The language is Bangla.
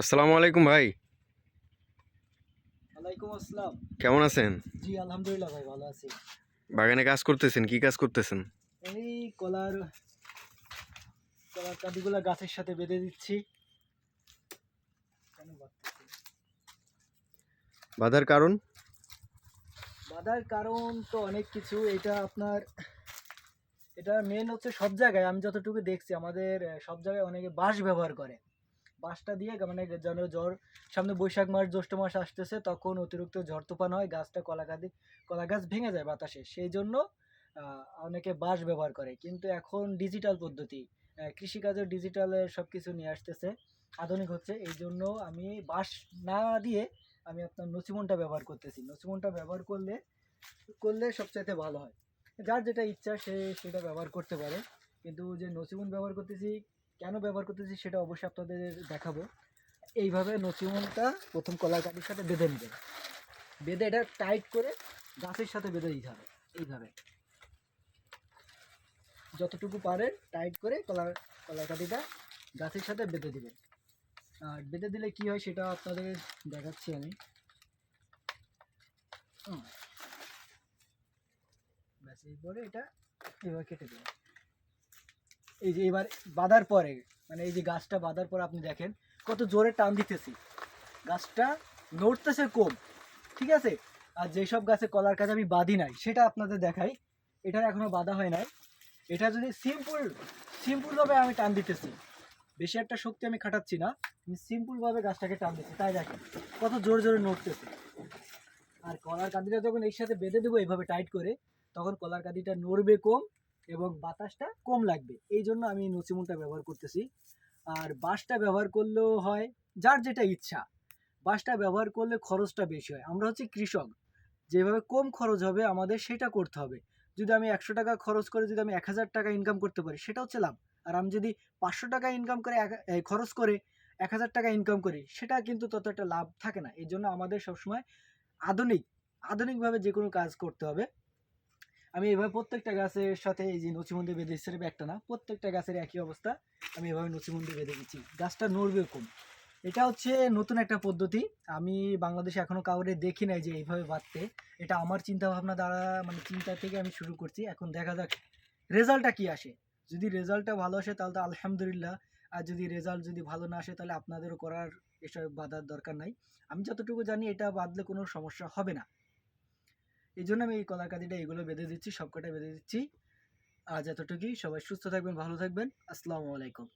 আসসালামু আলাইকুম ভাই। ওয়ালাইকুম আসসালাম। কেমন আছেন? জি আলহামদুলিল্লাহ ভাই ভালো আছি। বাগানে কাজ করতেছেন কি কাজ করতেছেন? এই কলার কলার কাঁদিগুলো গাছের সাথে বেঁধে দিচ্ছি। বাধার কারণ? বাধার কারণ তো অনেক কিছু। এটা আপনার এটা মেন হচ্ছে সব জায়গায়। আমি যতটুকু দেখছি আমাদের সব জায়গায় অনেকে বাঁশ ব্যবহার করে। বাঁশটা দিয়ে মানে যেন জ্বর সামনে বৈশাখ মাস জ্যৈষ্ঠ মাস আসতেছে তখন অতিরিক্ত ঝড় তুফান হয় গাছটা কলা কলা গাছ ভেঙে যায় বাতাসে। সেই জন্য অনেকে বাঁশ ব্যবহার করে। কিন্তু এখন ডিজিটাল পদ্ধতি আহ, কৃষিকাজের ডিজিটালে সব কিছু নিয়ে আসতেছে আধুনিক হচ্ছে। এই জন্য আমি বাঁশ না দিয়ে আমি আপনার নচিমনটা ব্যবহার করতেছি। নচিমনটা ব্যবহার করলে করলে সবচাইতে ভালো হয়। যার যেটা ইচ্ছা সে সেটা ব্যবহার করতে পারে। কিন্তু যে নচিমন ব্যবহার করতেছি কেন ব্যবহার করতেছি সেটা অবশ্যই আপনাদের দেখাবো। এইভাবে নচিমনটা প্রথম কলার কাঠির সাথে বেঁধে নেবেন বেঁধে এটা টাইট করে গাছের সাথে বেঁধে দিতে হবে, এইভাবে। যতটুকু পারে টাইট করে কলার কলার কাঠিটা গাছের সাথে বেঁধে দিবেন। আর বেঁধে দিলে কি হয় সেটা আপনাদের দেখাচ্ছি আমি। ব্যাস এটা এবার কেটে দেবেন। এই যে এবার বাঁধার পরে মানে এই যে গাছটা বাঁধার পরে আপনি দেখেন, কত জোরে টান দিতেছি। গাছটা নড়তেছে কম, ঠিক আছে? আর যেসব গাছে কলার কাজ আমি বাঁধি নাই, সেটা আপনাদের দেখাই। এটার এখনও বাঁধা হয় নাই। এটা যদি সিম্পল সিম্পলভাবে আমি টান দিতেছি, বেশি একটা শক্তি আমি খাটাচ্ছি না, আমি সিম্পলভাবে গাছটাকে টান দিচ্ছি তাই দেখেন, কত জোরে জোরে নড়তেছে। আর কলার কাঁদিটা যখন এর সাথে বেঁধে দেবো, এইভাবে টাইট করে, তখন কলার কাঁদিটা নড়বে কম এবং বাতাসটা কম লাগবে। এই জন্য আমি নচিমুনটা ব্যবহার করতেছি। আর বাঁশটা ব্যবহার করলেও হয় যার যেটা ইচ্ছা। বাঁশটা ব্যবহার করলে খরচটা বেশি হয়। আমরা হচ্ছে কৃষক। যেভাবে কম খরচ হবে আমাদের সেটা করতে হবে। যদি আমি একশো টাকা খরচ করে যদি আমি এক হাজার টাকা ইনকাম করতে পারি, সেটা হচ্ছে লাভ। আর আমি যদি পাঁচশো টাকা ইনকাম করে খরচ করে এক হাজার টাকা ইনকাম করি, সেটা কিন্তু তত একটা লাভ থাকে না। এই জন্য আমাদের সবসময় আধুনিক, আধুনিকভাবে যে কোনো কাজ করতে হবে। আমি এভাবে প্রত্যেকটা গাছের সাথে এই যে নচিমন্দি বেঁধে দিচ্ছি একটা না, প্রত্যেকটা গাছের একই অবস্থা, আমি এভাবে নচিমন্দি বেঁধে দিচ্ছি। গাছটা নড়বে কম। এটা হচ্ছে নতুন একটা পদ্ধতি। আমি বাংলাদেশে এখনও কাউরে দেখি নাই যে এইভাবে বাঁধতে। এটা আমার চিন্তা ভাবনা দ্বারা মানে চিন্তা থেকে আমি শুরু করছি। এখন দেখা যাক রেজাল্টটা কি আসে? যদি রেজাল্টটা ভালো আসে, তাহলে তো আলহামদুলিল্লাহ। আর যদি রেজাল্ট যদি ভালো না আসে, তাহলে আপনাদেরও করার এসব বাধার দরকার নাই। আমি যতটুকু জানি, এটা বাঁধলে কোনো সমস্যা হবে না। এই জন্য আমি এই কলার কাঁদিটা এগুলো বেঁধে দিচ্ছি, সবকটা বেঁধে দিচ্ছি। আজ এতটুকুই। সবাই সুস্থ থাকবেন, ভালো থাকবেন। আসসালামু আলাইকুম।